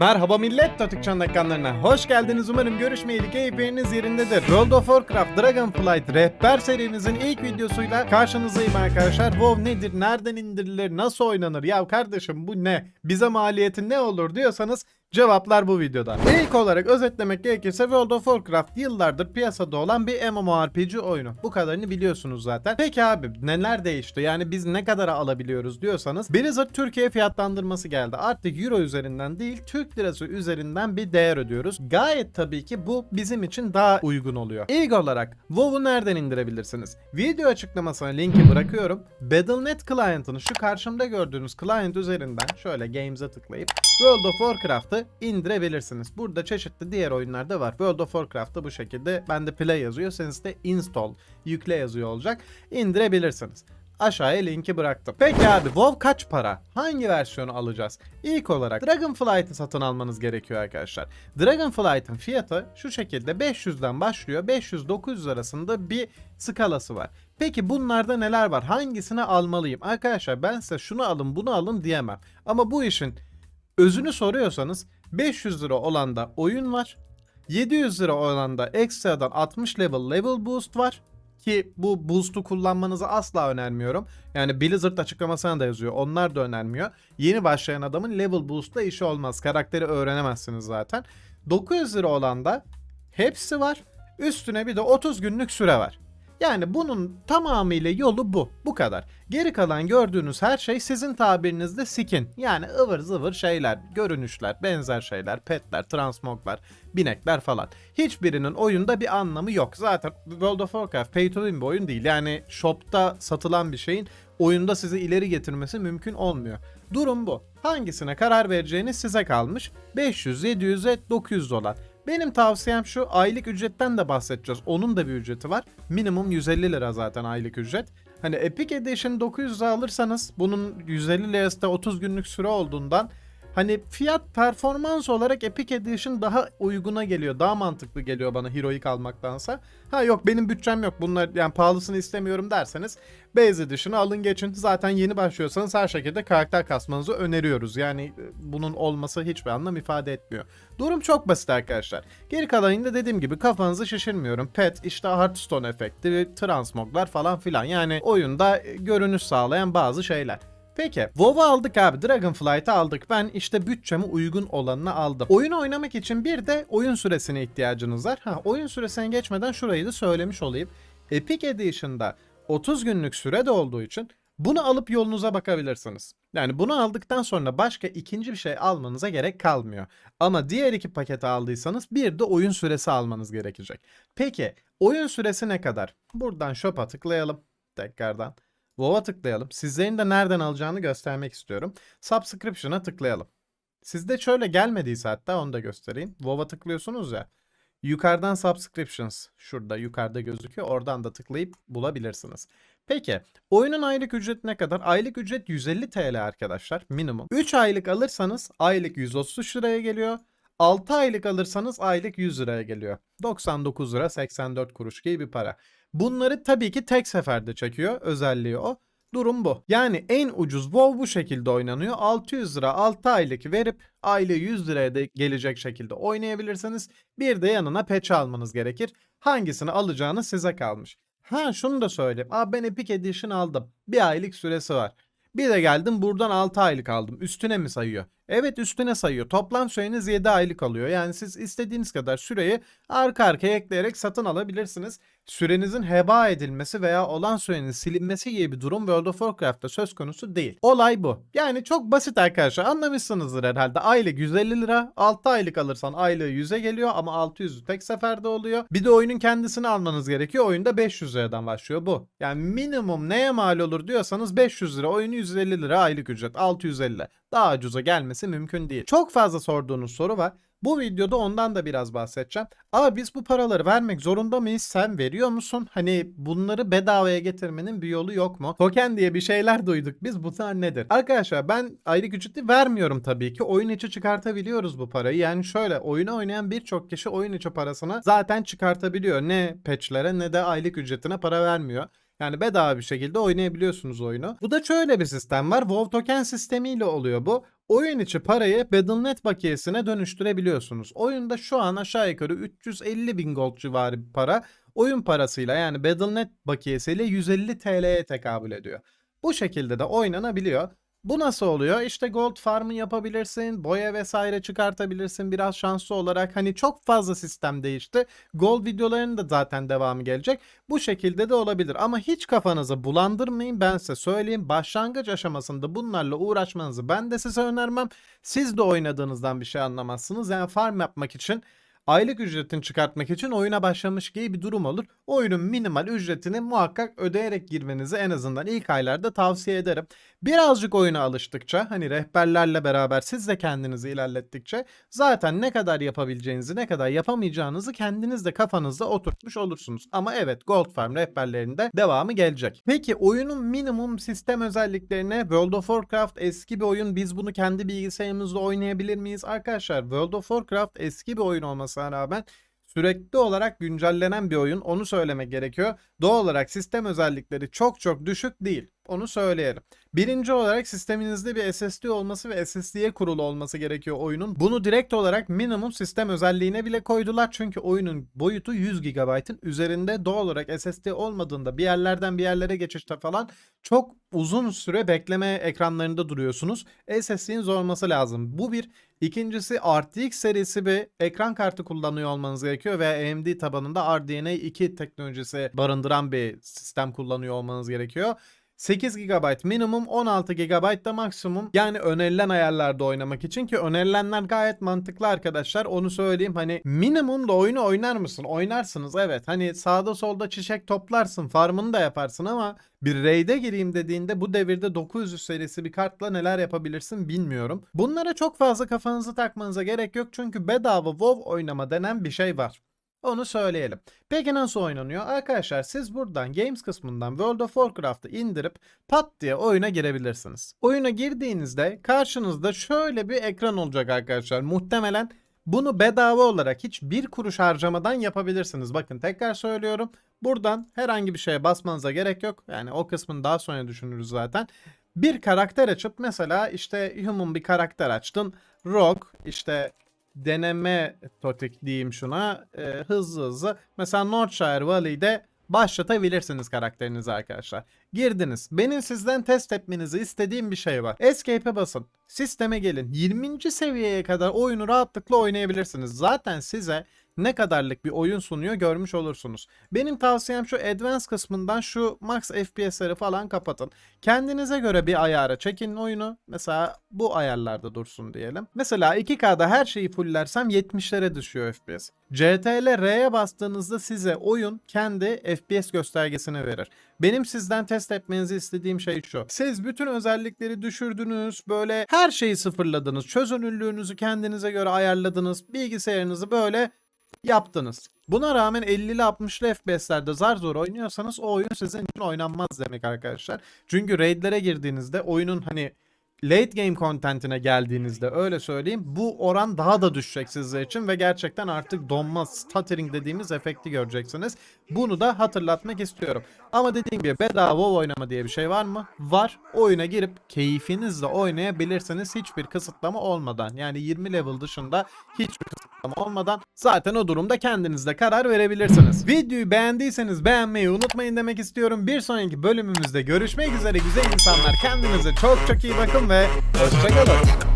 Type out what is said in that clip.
Merhaba millet, Totikçan ekranlarına hoş geldiniz. Umarım görüşmeyeli keyifleriniz yerindedir. World of Warcraft Dragonflight rehber serimizin ilk videosuyla karşınızdayım arkadaşlar. WoW nedir, nereden indirilir, nasıl oynanır? Ya kardeşim bu ne? Bize maliyeti ne olur diyorsanız Cevaplar bu videoda. İlk olarak özetlemek gerekirse World of Warcraft yıllardır piyasada olan bir MMORPG oyunu. Bu kadarını biliyorsunuz zaten. Peki abi neler değişti? Yani biz ne kadara alabiliyoruz diyorsanız Blizzard Türkiye fiyatlandırması geldi. Artık Euro üzerinden değil Türk lirası üzerinden bir değer ödüyoruz. Gayet tabii ki bu bizim için daha uygun oluyor. İlk olarak WoW'u nereden indirebilirsiniz? Video açıklamasına linki bırakıyorum. Battle.net client'ını şu karşımda gördüğünüz client üzerinden şöyle Games'e tıklayıp World of Warcraft'ı indirebilirsiniz. Burada çeşitli diğer oyunlar da var. World of Warcraft'ta bu şekilde bende play yazıyor. Sizde install, yükle yazıyor olacak. İndirebilirsiniz. Aşağıya linki bıraktım. Peki abi WoW kaç para? Hangi versiyonu alacağız? İlk olarak Dragonflight'ı satın almanız gerekiyor arkadaşlar. Dragonflight'ın fiyatı şu şekilde 500'den başlıyor. 500-900 arasında bir skalası var. Peki bunlarda neler var? Hangisini almalıyım? Arkadaşlar ben size şunu alın bunu alın diyemem. Ama bu işin özünü soruyorsanız 500 lira olan da oyun var. 700 lira olan da ekstradan 60 level level boost var. Ki bu boost'u kullanmanızı asla önermiyorum. Yani Blizzard açıklamasına da yazıyor. Onlar da önermiyor. Yeni başlayan adamın level boost'la işi olmaz. Karakteri öğrenemezsiniz zaten. 900 lira olan da hepsi var. Üstüne bir de 30 günlük süre var. Yani bunun tamamıyla yolu bu. Bu kadar. Geri kalan gördüğünüz her şey sizin tabirinizde skin. Yani ıvır zıvır şeyler, görünüşler, benzer şeyler, petler, transmoglar, binekler falan. Hiçbirinin oyunda bir anlamı yok. Zaten World of Warcraft pay to win bir oyun değil. Yani shopta satılan bir şeyin oyunda sizi ileri getirmesi mümkün olmuyor. Durum bu. Hangisine karar vereceğiniz size kalmış. 500, 700'e 900 dolar. Benim tavsiyem şu aylık ücretten de bahsedeceğiz. Onun da bir ücreti var. Minimum 150 lira zaten aylık ücret. Hani Epic Edition 900 alırsanız bunun 150 lirası da 30 günlük süre olduğundan hani fiyat performans olarak Epic Edition daha uyguna geliyor. Daha mantıklı geliyor bana Heroic almaktansa. Ha yok benim bütçem yok bunlar yani pahalısını istemiyorum derseniz Base Edition'ı alın geçin. Zaten yeni başlıyorsanız her şekilde karakter kasmanızı öneriyoruz. Yani e, bunun olması hiçbir anlam ifade etmiyor. Durum çok basit arkadaşlar. Geri kalanında dediğim gibi kafanızı şişirmiyorum. Pet, işte Hearthstone efekti, transmoglar falan filan. Yani oyunda e, görünüş sağlayan bazı şeyler. Peki WoW'u aldık abi Dragonflight'ı aldık ben işte bütçeme uygun olanını aldım. Oyunu oynamak için bir de oyun süresine ihtiyacınız var. Ha oyun süresine geçmeden şurayı da söylemiş olayım. Epic Edition'da 30 günlük süre de olduğu için bunu alıp yolunuza bakabilirsiniz. Yani bunu aldıktan sonra başka ikinci bir şey almanıza gerek kalmıyor. Ama diğer iki paketi aldıysanız bir de oyun süresi almanız gerekecek. Peki oyun süresi ne kadar? Buradan shop'a tıklayalım tekrardan. WoW'a tıklayalım. Sizlerin de nereden alacağını göstermek istiyorum. Subscription'a tıklayalım. Sizde şöyle gelmediyse hatta onu da göstereyim. WoW'a tıklıyorsunuz ya. Yukarıdan subscriptions şurada yukarıda gözüküyor. Oradan da tıklayıp bulabilirsiniz. Peki oyunun aylık ücreti ne kadar? Aylık ücret 150 TL arkadaşlar minimum. 3 aylık alırsanız aylık 133 liraya geliyor. 6 aylık alırsanız aylık 100 liraya geliyor. 99 lira 84 kuruş gibi bir para. Bunları tabii ki tek seferde çekiyor. Özelliği o. Durum bu. Yani en ucuz WoW bu şekilde oynanıyor. 600 lira 6 aylık verip aylığı 100 liraya da gelecek şekilde oynayabilirsiniz. Bir de yanına patch almanız gerekir. Hangisini alacağınız size kalmış. Ha şunu da söyleyeyim. Abi ben Epic Edition aldım. Bir aylık süresi var. Bir de geldim buradan 6 aylık aldım. Üstüne mi sayıyor? Evet üstüne sayıyor. Toplam süreniz 7 aylık alıyor. Yani siz istediğiniz kadar süreyi arka arkaya ekleyerek satın alabilirsiniz. Sürenizin heba edilmesi veya olan sürenin silinmesi gibi bir durum World of Warcraft'ta söz konusu değil. Olay bu. Yani çok basit arkadaşlar. Anlamışsınızdır herhalde. Aylık 150 lira. 6 aylık alırsan aylığı 100'e geliyor ama 600 tek seferde oluyor. Bir de oyunun kendisini almanız gerekiyor. Oyunda 500 liradan başlıyor bu. Yani minimum neye mal olur diyorsanız 500 lira. Oyunu 150 lira aylık ücret. 650. Daha ucuza gelmesi mümkün değil. Çok fazla sorduğunuz soru var. Bu videoda ondan da biraz bahsedeceğim. Ama biz bu paraları vermek zorunda mıyız? Sen veriyor musun? Hani bunları bedavaya getirmenin bir yolu yok mu? Token diye bir şeyler duyduk. Biz bunlar nedir? Arkadaşlar ben aylık ücreti vermiyorum tabii ki. Oyun içi çıkartabiliyoruz bu parayı. Yani şöyle oyunu oynayan birçok kişi oyun içi parasını zaten çıkartabiliyor. Ne patchlere ne de aylık ücretine para vermiyor. Yani bedava bir şekilde oynayabiliyorsunuz oyunu. Bu da şöyle bir sistem var. WoW token sistemiyle oluyor bu. oyun içi parayı Battle.net bakiyesine dönüştürebiliyorsunuz. Oyunda şu an aşağı yukarı 350 bin gold civarı bir para oyun parasıyla yani Battle.net bakiyesiyle 150 TL'ye tekabül ediyor. Bu şekilde de oynanabiliyor. Bu nasıl oluyor? İşte gold farmı yapabilirsin, boya vesaire çıkartabilirsin biraz şanslı olarak. Hani çok fazla sistem değişti. Gold videolarının da zaten devamı gelecek. Bu şekilde de olabilir ama hiç kafanızı bulandırmayın ben size söyleyeyim. Başlangıç aşamasında bunlarla uğraşmanızı ben de size önermem. Siz de oynadığınızdan bir şey anlamazsınız. Yani farm yapmak için aylık ücretini çıkartmak için oyuna başlamış gibi bir durum olur. Oyunun minimal ücretini muhakkak ödeyerek girmenizi en azından ilk aylarda tavsiye ederim. Birazcık oyuna alıştıkça hani rehberlerle beraber siz de kendinizi ilerlettikçe zaten ne kadar yapabileceğinizi ne kadar yapamayacağınızı kendiniz de kafanızda oturtmuş olursunuz. Ama evet Gold Farm rehberlerinde devamı gelecek. Peki oyunun minimum sistem özelliklerine World of Warcraft eski bir oyun biz bunu kendi bilgisayarımızda oynayabilir miyiz? Arkadaşlar World of Warcraft eski bir oyun olmasına rağmen sürekli olarak güncellenen bir oyun. Onu söylemek gerekiyor. Doğal olarak sistem özellikleri çok çok düşük değil. Onu söyleyelim. Birinci olarak sisteminizde bir SSD olması ve SSD'ye kurulu olması gerekiyor oyunun. Bunu direkt olarak minimum sistem özelliğine bile koydular. Çünkü oyunun boyutu 100 GB'ın üzerinde doğal olarak SSD olmadığında bir yerlerden bir yerlere geçişte falan çok uzun süre bekleme ekranlarında duruyorsunuz. SSD'niz olması lazım. Bu bir. İkincisi RTX serisi bir ekran kartı kullanıyor olmanız gerekiyor ve AMD tabanında RDNA 2 teknolojisi barındıran bir sistem kullanıyor olmanız gerekiyor. 8 GB minimum 16 GB da maksimum yani önerilen ayarlarda oynamak için ki önerilenler gayet mantıklı arkadaşlar onu söyleyeyim hani minimumda oyunu oynar mısın oynarsınız evet hani sağda solda çiçek toplarsın farmını da yaparsın ama bir raid'e gireyim dediğinde bu devirde 900 serisi bir kartla neler yapabilirsin bilmiyorum. Bunlara çok fazla kafanızı takmanıza gerek yok çünkü bedava WoW oynama denen bir şey var. Onu söyleyelim. Peki nasıl oynanıyor? Arkadaşlar siz buradan Games kısmından World of Warcraft'ı indirip pat diye oyuna girebilirsiniz. Oyuna girdiğinizde karşınızda şöyle bir ekran olacak arkadaşlar. Muhtemelen bunu bedava olarak hiç bir kuruş harcamadan yapabilirsiniz. Bakın tekrar söylüyorum. Buradan herhangi bir şeye basmanıza gerek yok. Yani o kısmını daha sonra düşünürüz zaten. Bir karakter açıp mesela işte human bir karakter açtın. Rogue işte deneme totik diyeyim şuna. Ee, hızlı hızlı. Mesela Northshire Valley'de başlatabilirsiniz karakterinizi arkadaşlar. Girdiniz. Benim sizden test etmenizi istediğim bir şey var. Escape'e basın. Sisteme gelin. 20. seviyeye kadar oyunu rahatlıkla oynayabilirsiniz. Zaten size ne kadarlık bir oyun sunuyor görmüş olursunuz. Benim tavsiyem şu Advanced kısmından şu Max FPS'leri falan kapatın. Kendinize göre bir ayara çekin oyunu. Mesela bu ayarlarda dursun diyelim. Mesela 2K'da her şeyi fulllersem 70'lere düşüyor FPS. CTRL R'ye bastığınızda size oyun kendi FPS göstergesini verir. Benim sizden test etmenizi istediğim şey şu. Siz bütün özellikleri düşürdünüz, böyle her şeyi sıfırladınız, çözünürlüğünüzü kendinize göre ayarladınız, bilgisayarınızı böyle yaptınız. Buna rağmen 50'li 60'lı FPS'lerde zar zor oynuyorsanız o oyun sizin için oynanmaz demek arkadaşlar. Çünkü raidlere girdiğinizde oyunun hani late game contentine geldiğinizde öyle söyleyeyim bu oran daha da düşecek sizler için ve gerçekten artık donma stuttering dediğimiz efekti göreceksiniz. Bunu da hatırlatmak istiyorum. Ama dediğim gibi bedava oynama diye bir şey var mı? Var. Oyuna girip keyfinizle oynayabilirsiniz hiçbir kısıtlama olmadan. Yani 20 level dışında hiçbir kısıtlama olmadan zaten o durumda kendiniz de karar verebilirsiniz. Videoyu beğendiyseniz beğenmeyi unutmayın demek istiyorum. Bir sonraki bölümümüzde görüşmek üzere güzel insanlar. Kendinize çok çok iyi bakın ve hoşçakalın.